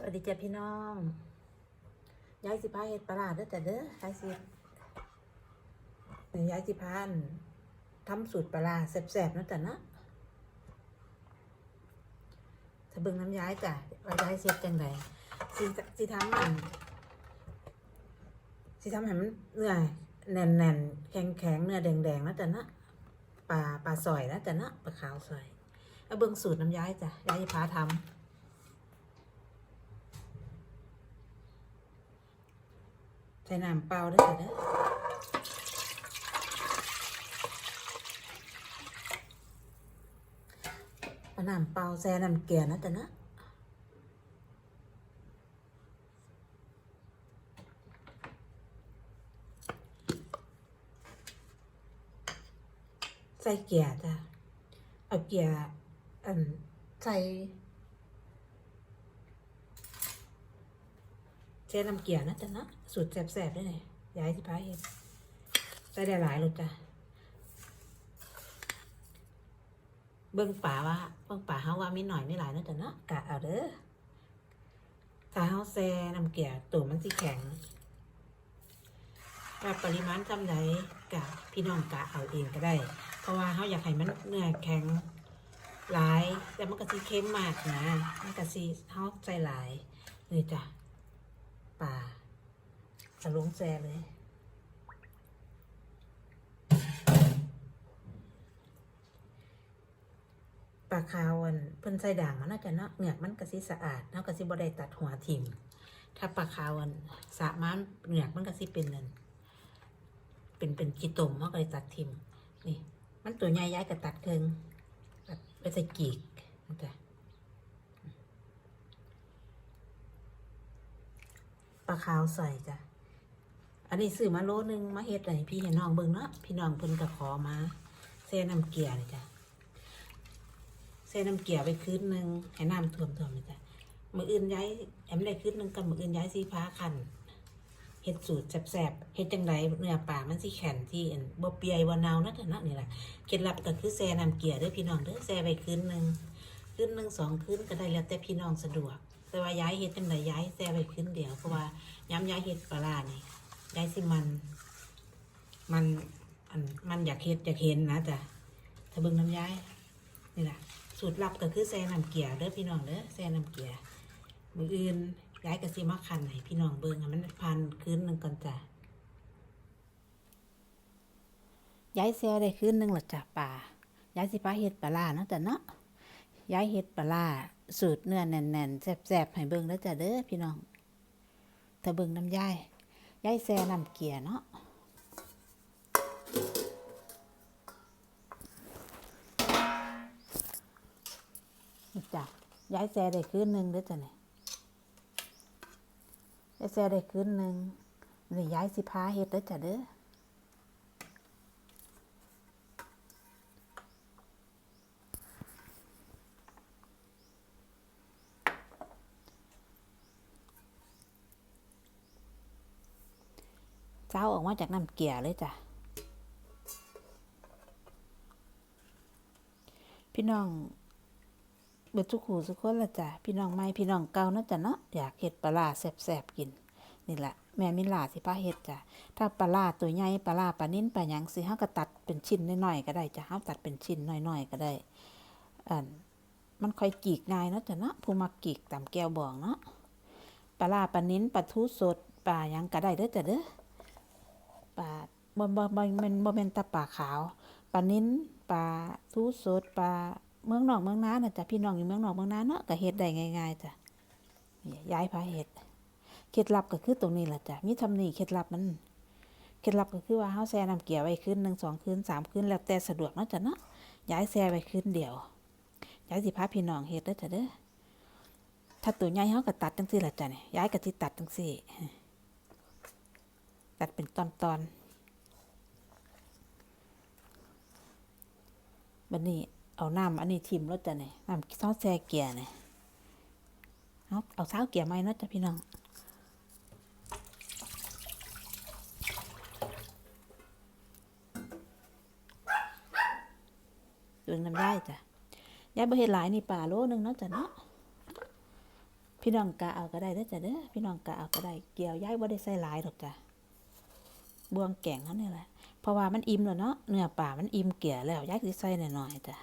สวัสดีจ้ะพี่น้องยายสิพาเฮ็ดปลาร้าเด้อจ้ะเด้อยายสิยายสิพาอั่นทำสูตรปลาแซ่บๆนะจ้ะเนะถ้าเบิ่งน้ำย้ายจ้ะว่ายายเสียจังไดสิสิทำมันสิทำให้มันเนื้อแน่นๆแข็งๆเนื้อแดงๆนะจ้ะเนะปลาปลาซอยนะจ้ะเนะปลาขาวซอยเอาเบิ่งสูตรน้ำย้ายจ้ะยายสิพาทำ ใส่น้ำเปล่าได้เลยนะเอน้ำเปล่าแซ่น้ำเกลือนะจ๊ะนะใส่เกลือจ้ะเอาเกลืออันใส่แช่น้ำเกลือนะจ๊ะนะ สูตรแซ่บๆได้เลยย้ายที่พายเห็นใส่ได้หลายเลยจ้ะ เบิ่งป่าว่า เบิ่งป่าเฮาว่ามีหน่อยมีหลายนะจ๊ะนะกะเอาเด้อถ้าเฮาแซ่น้ำเกลือตัวมันสิแข็งว่าปริมาณจำใดกะพี่น้องกะเอาเองก็ได้ เพราะว่าเฮาอยากให้มันเนื้อแข็งหลายแต่มันก็สิเค็มมากนะมันก็สิเฮาใส่หลายนี่จ้ะป่า จะลงแซเลย ปลาขาวันเพิ่นใส่ด่างมันน่าจะเนาะเหงือกมันก็สิสะอาดเนาะก็สิบ่ได้ตัดหัวทิ่มถ้าปลาขาวันสะมันเหงือกมันก็สิเป็นนั่นเป็นเป็นกีตมเฮาก็เลยตัดทิ่มนี่ มันตัวใหญ่ย้ายก็ตัดเคิงตัดไปใส่กีกนะจ๊ะปลาขาวใส่จ้ะ อันนี้ซื้อมาโลนึงมาเฮ็ดให้พี่ให้น้องเบิ่งเนาะพี่น้องเพิ่นก็ขอมาแซ่น้ำเกลือนี่จ้ะใส่น้ำเกลือไปคืนหนึ่งให้น้ำท่วมท่วมเลยจ้ะมืออื่นย้ายแอมได้คืนหนึ่งกับมืออื่นย้ายสีฟ้าคันเห็ดสูตรแสบๆเห็ดจังไรเนื้อปลามันสีแข็งที่อันบ่เปียบ่เนานะแต่นะนี่แหละเคล็ดลับก็คือแซ่น้ำเกลือเด้อพี่น้องเด้อแซ่ไปคืนหนึ่งคืนหนึ่งสองคืนก็ได้แล้วแต่พี่น้องสะดวก แต่ว่าย้ายเห็ดจังไรย้ายแซ่ไปคืนเดียวเพราะว่าย้ำย้ายเห็ดปลาร้านี่ย ยายสิมัน มันอันมันอยากเห็ดอยากเห็นนะจ้ะถ้าเบิ่งน้ำย้ายนี่แหละสูตรลับก็คือแซ่น้ำเกลือเด้อพี่น้องเด้อแซ่น้ำเกลือมืออื่นย้ายกระซิมาคันให้พี่น้องเบิ่งมันพันคืนหนึ่งก่อนจ้ะย้ายแซ่ได้คืนหนึ่งหรอจ้ะป่าย้ายสิป้าเฮ็ดปลาล่าเนาะจ้ะเนาะย้ายเฮ็ดปลาล่าสูตรเนื้อแน่นๆแซ่บๆให้เบิ่งแล้วจ้ะเด้อพี่น้องถ้าเบิ่งน้ำย้าย ย้ายแซ่น้ำเกลือเนาะจ้ะย้ายแซ่ได้คืนหนึ่งเด้อจ้ะเนี่ยย้ายแซ่ได้คืนหนึ่งนี่ย้ายสิพาเฮ็ดเด้อจ้ะเด้อ เจ้าออกมาจากน้ำเกลี่ยเลยจ้ะ พี่น้องเบิดทุกหูทุกคนละจ้ะ พี่น้องใหม่พี่น้องเก่าเนาะจ้ะเนาะอยากเฮ็ดปลาร้าแซ่บๆกิน นี่แหละแม่มิลาสิพาเฮ็ดจ้ะ ถ้าปลาร้าตัวใหญ่ปลาร้าปลานิ่นปลาหยังสิเฮาก็ตัดเป็นชิ้นน้อยๆก็ได้จ้ะเฮาตัดเป็นชิ้นน้อยๆก็ได้อันมันค่อยกีกง่ายเนาะจ้ะเนาะผู้มักกีกตามแก้วบองเนาะปลาร้าปลานิ่นปลาทูสดปลาหยังก็ได้เด้อจ้ะเด้อ ปลาบ่บ่บ่ม่นบ่แม่นตาปลาขาวปลานิ่นปลาทูสดปลาเมืองนอกเมืองนาน่ะจ้ะพี่น้องอยู่เมืองนอกเมืองนาเนาะก็เฮ็ดได้ง่ายๆจ้ะย้ายพาเฮ็ดเคล็ดลับก็คือตรงนี้แหละจ้ะมีทำนี่เคล็ดลับมันเคล็ดลับก็คือว่าเฮาแช่น้ำเกลือไว้คืนหนึ่งสองคืนสามคืนแล้วแต่สะดวกเนาะจ้ะเนาะย้ายแช่ไว้คืนเดียวย้ายสิพาพี่น้องเฮ็ดเด้อจ้ะเด้อถ้าตัวใหญ่เฮาก็ตัดจังซี่ล่ะจ้ะนี่ย้ายก็สิตัดจังซี่ ตัดเป็นตอนๆบัดนี้เอาน้ำอันนี้ทิมรถจ้ะเนี่ยน้ำซอสแซ่เกียร์เนี่ยเอาเอาเท้าเกียร์ไหมนะจ้ะพี่น้องดูน้ำได้จ้ะยายบ่เฮ็ดหลายนี่ป่าโลนึงเนาะจ้ะเนาะพี่น้องกะเอาก็ได้เด้อจ้ะเด้อพี่น้องกะเอาก็ได้เกี่ยวย้ายบ่ได้ใส่หลายดอกจ้ะ บวงแกงเท่านี้แหละเพราะว่ามันอิ่มแล้วเนาะเนื้อปลามันอิ่มเกลี่ยแล้วย้ายสิใส่หน่อยๆจ้ะ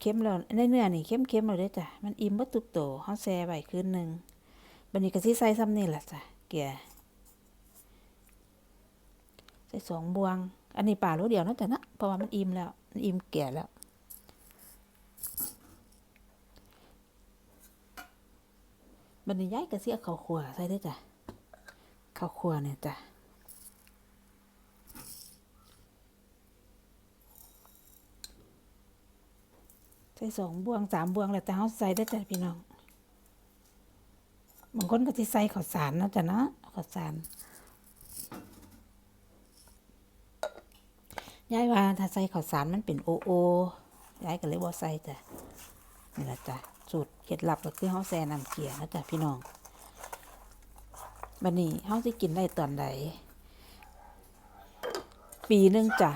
เค็มแล้วในเนื้อนี่เค็มๆแล้วเด้อจ้ะมันอิ่มบ่ทุกโตเฮาแช่ไว้คืนหนึ่งบัดนี้ก็สิใส่ซ้ำนี่แหละจ้ะเกลี่ยใส่สองบวง อันนี้ปลาโลเดียวนะจ้ะเนะเพราะว่ามันอิ่มแล้วมันอิ่มเกลี่ยแล้ว บันนี้ย้ายกระเสียข้าวขัวใส่ได้จ้ะข้าวขัวเนี่ยจ้ะใส่สองบวงสามบวงแล้วแต่เขาใส่ได้จ้ะพี่น้องบางคนก็สิใส่ข้าวสารนะจ้ะเนาะข้าวสารย้ายว่าถ้าใส่ข้าวสารมันเป็นโอโอย้ายก็เลยบ่ใส่จ้ะนี่แหละจ้ะ สูตรเคล็ดลับก็คือเฮาแซ่น้ำเกลือนะจ๊ะพี่น้องบัดนี้เฮาสิกินได้ตอนใดปีหนึงจ้ะ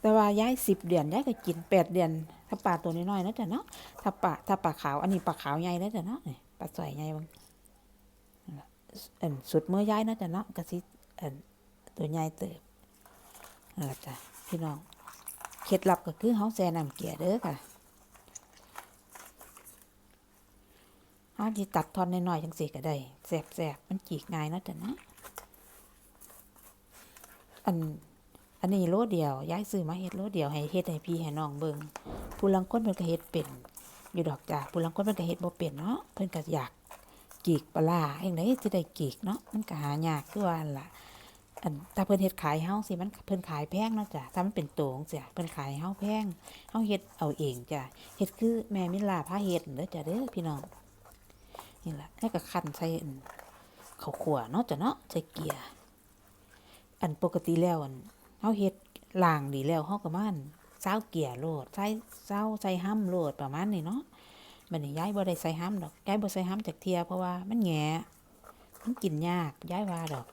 แต่ว่าย้ายสิบเดือนย้ายก็กินแปดเดือนถ้าปลาตัวน้อยๆนะจ๊ะเนาะถ้าปลาถ้าปลาขาวอันนี้ปลาขาวใหญ่นะจ๊ะเนาะนี่ปลาสอยใหญ่บางอันสุดเมื่อย้ายนะจ๊ะเนาะก็สิอันตัวใหญ่เติบนั่นล่ะจ้ะพี่น้องเคล็ดลับก็คือเฮาแซ่น้ำเกลือเด้อค่ะ เอาที่ตัดทอนน้อยๆจังสิก็ได้แสบๆมันจีกง่ายนะจ้ะนะอันอันนี้โลเดียวย้ายซื้อมาเฮ็ดโลเดียวให้เฮ็ดให้พี่ให้น้องเบิ่งผู้ลังคนเพิ่นก็เฮ็ดเป็น อยู่ดอกจ้าผู้ลังคนเพิ่นก็เฮ็ดบ่เป็นเนาะเพิ่นก็อยากกีกปลาร้าเฮ็ดไดสิได้กีกเนาะมันก็หายากคือว่าล่ะอันถ้าเพิ่นเฮ็ดขายเฮาสิมันเพิ่นขายแพงเนาะจ้ะถ้ามันเป็นโตจังซี่เพิ่นขายเฮาแพงเฮาเฮ็ดเอาเองจ้ะเฮ็ดคือแม่มิลาพาเฮ็ดเด้อจ้ะเด้อพี่น้อง นี่แหละแล้วก็คั้นใส่อันข้าวขัวเนาะจ้ะเนาะใส่เกียร์อันปกติแล้วอันเฮาเฮ็ดล้างดีแล้วเฮาก็มาอันซาเกียร์โลดใส่ซาใส่ห้ำโลดประมาณนี้เนาะบันี้ายบ่ได้ใส่ห้ำดอกย้ายบ่ใส่ห้ำจักเทียเพราะว่ามันแหงมันกินยากย้ายว่าดอก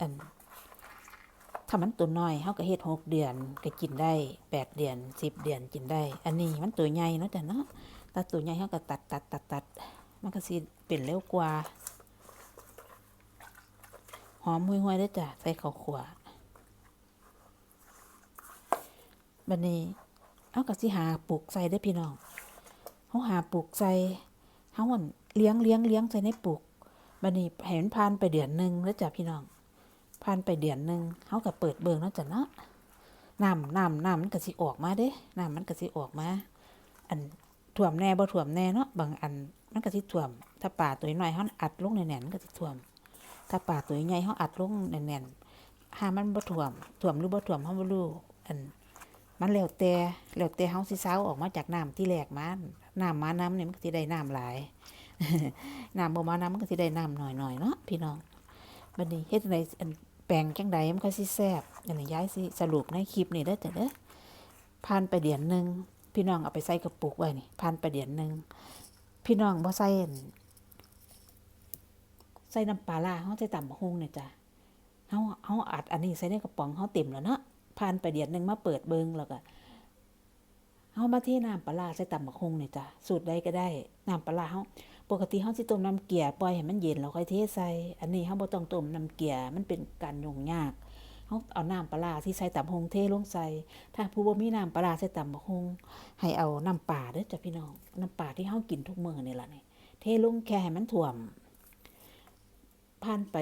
อัน ถ้ามันตัวน้อยเฮาก็เฮ็ดหกเดือนก็กินได้แปดเดือนสิบเดือนกินได้ อันนี้มันตัวใหญ่เนาะจ้ะเนาะถ้าตัวใหญ่เฮาก็ตัดตัดตัดตัดมันก็สิเป็นเร็วกว่าหอมห่วยๆเด้จ้ะใส่ข้าวขวบัดนี้เอาก็สิหาปลูกใส่เด้พี่น้องเฮาหาปลูกใส่เฮาอั่นเลี้ยงเลี้ยงเลี้ยงใส่ในปลูกบัดนี้ให้มันผ่านไปเดือนหนึ่งแล้วจ้ะพี่น้อง ผ่านไปเดือนหนึ่งเขาก็เปิดเบิ่งเนาะจ้ะเนาะน้ำน้ำน้ำมันก็สิออกมาเด้น้ำมันก็สิออกมา อันท่วมแน่บ่ท่วมแน่เนาะบางอันมันก็สิท่วม ถ้าป่าตัวน้อยเขาอัดลงแน่นๆมันก็สิท่วม ถ้าป่าตัวใหญ่เขาอัดลงแน่นๆหามันบ่ท่วมท่วมหรือบ่ท่วมเขาบ่รู้อัน มันแล้วแต่แล้วแต่เฮาสิซาออกมาจากน้ำที่แรกมาน้ำมาน้ำเนี่ยมันก็สิได้น้ำหลายน้ำบ่มาน้ำมันก็สิได้น้ำหน่อยๆเนาะพี่น้องบัดนี้เฮ็ดจังใดอัน แปลงจังใดมันก็สิแซ่บอันนี้ย้ายสิสรุปในคลิปนี่เด้อจ้ะเด้อผ่านไปเดือนหนึ่งพี่น้องเอาไปใส่กระปุกไว้นี่ผ่านไปเดือนหนึ่งพี่น้องบ่ใส่ใส่น้ำปลาร้าเฮาใส่ตำบักหุ่งเนี่ยจ้ะเฮาเฮาอัดอันนี้ใส่ในกระป๋องเฮาเต็มแล้วเนาะผ่านไปเดือนหนึ่งมาเปิดเบิงแล้วก็เฮามาเทน้ำปลาร้าใส่ตำบักหุ่งเนี่ยจ้ะสูตรใดก็ได้น้ำปลาร้าเฮา ปกติเฮาสิต้มน้ำเกลือปล่อยให้มันเย็นแล้วค่อยเทใส่ อันนี้เฮาบ่ต้องต้มน้ำเกลือมันเป็นการยุ่งยากเฮาเอาน้ำปลาที่ใส่ตำฮงเทลงใส่ ถ้าผู้บ่มีน้ำปลาใส่ตำบักฮงให้เอาน้ำป่าเด้อจ้ะพี่น้อง น้ำป่าที่เฮากินทุกมื้อนี่ล่ะนี่ เทลงแค่ให้มันท่วม ผ่านไป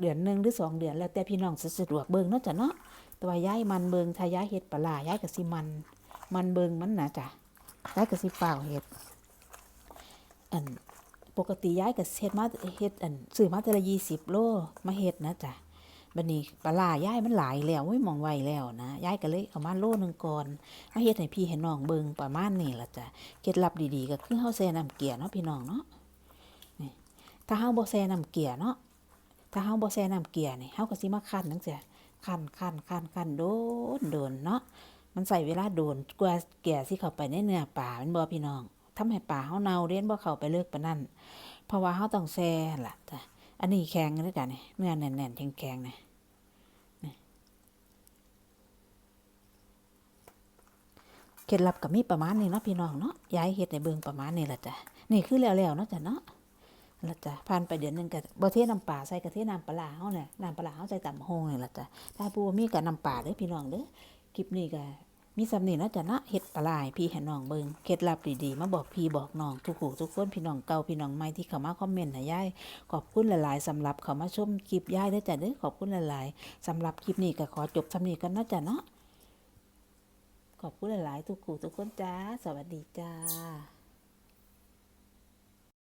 เดือนหนึ่งหรือสองเดือนแล้วแต่พี่น้องสิสะดวกเบิ่งเนาะจ้ะเนาะแต่ว่าย้ายมันเบิ่งถ้าย้ายเฮ็ดปลาร้าย้ายก็สิมัน มันเบิ่งมันนะจ้ะย้ายก็สิเปล่าเฮ็ด อันปกติย้ายก็เฮ็ดมาเฮ็ดอันซื้อมาแต่ละ20โลมาเฮ็ดนะจ้ะบัดนี้ปลาย้ายมันหลายแล้วโอ้ยหมองไวแล้วนะย้ายก็เลยเอามาโลหนึงก่อนมาเฮ็ดให้พี่ให้น้องเบิงประมาณนี้ละจ้ะเคล็ดลับดีๆก็คือเฮาแช่น้ำเกลือเนาะพี่น้องเนาะนี่ถ้าเฮาบ่แช่น้ำเกลือเนาะถ้าเฮาบ่แช่น้ำเกลือนี่เฮาก็สิมาคั่นจังซี่คั่นคั่นคั่นคั่นโดนโดนเนาะมันใส่เวลาโดนกว่าเกลือสิเข้าไปในเนื้อปลาแม่นบ่พี่น้อง ทำให้ป่าเฮาเนาเรียนบ่เข้าไปเลิกปานนั้นเพราะว่าเฮาต้องแซ่ล่ะจ้ะอันนี้แข็งนะจ้ะนี่เนื้อแน่นๆแข็งๆนะเคล็ดลับกับมีประมาณนี้เนาะพี่น้องเนาะย้ายเฮ็ดในเบื้องประมาณนี้ล่ะจ้ะนี่คือแล้วๆเนาะจ้ะเนาะล่ะจ้ะผ่านไปเดือนนึงก็บ่เทน้ำปลาใส่กระเทียมน้ำปลาเฮาเนี่ยน้ำปลาเฮาใส่ตำโฮงนี่ล่ะจ้ะถ้าผู้มีก็น้ำปลาเด้อพี่น้องเด้อคลิปนี้ก็ มีสำเนียงนาะจ้ะเนาะเห็ดปลาราให้พี่ให้น้องเบิงเคล็ดลับดีๆมาบอกพี่บอกน้องทุกหูทุกคนพี่น้องเก่าพี่น้องใหม่ที่เข้ามาคอมเมนต์ให้ยายขอบคุณหลายๆสำหรับเข้ามาชมคลิปยายด้จ้ะเด้อขอบคุณหลายๆสำหรับคลิปนี้ก็ขอจบสำเนียงกันนะจ้ะเนาะขอบคุณหลายๆทุกหูทุกคนจ้า สวัสดีจ้า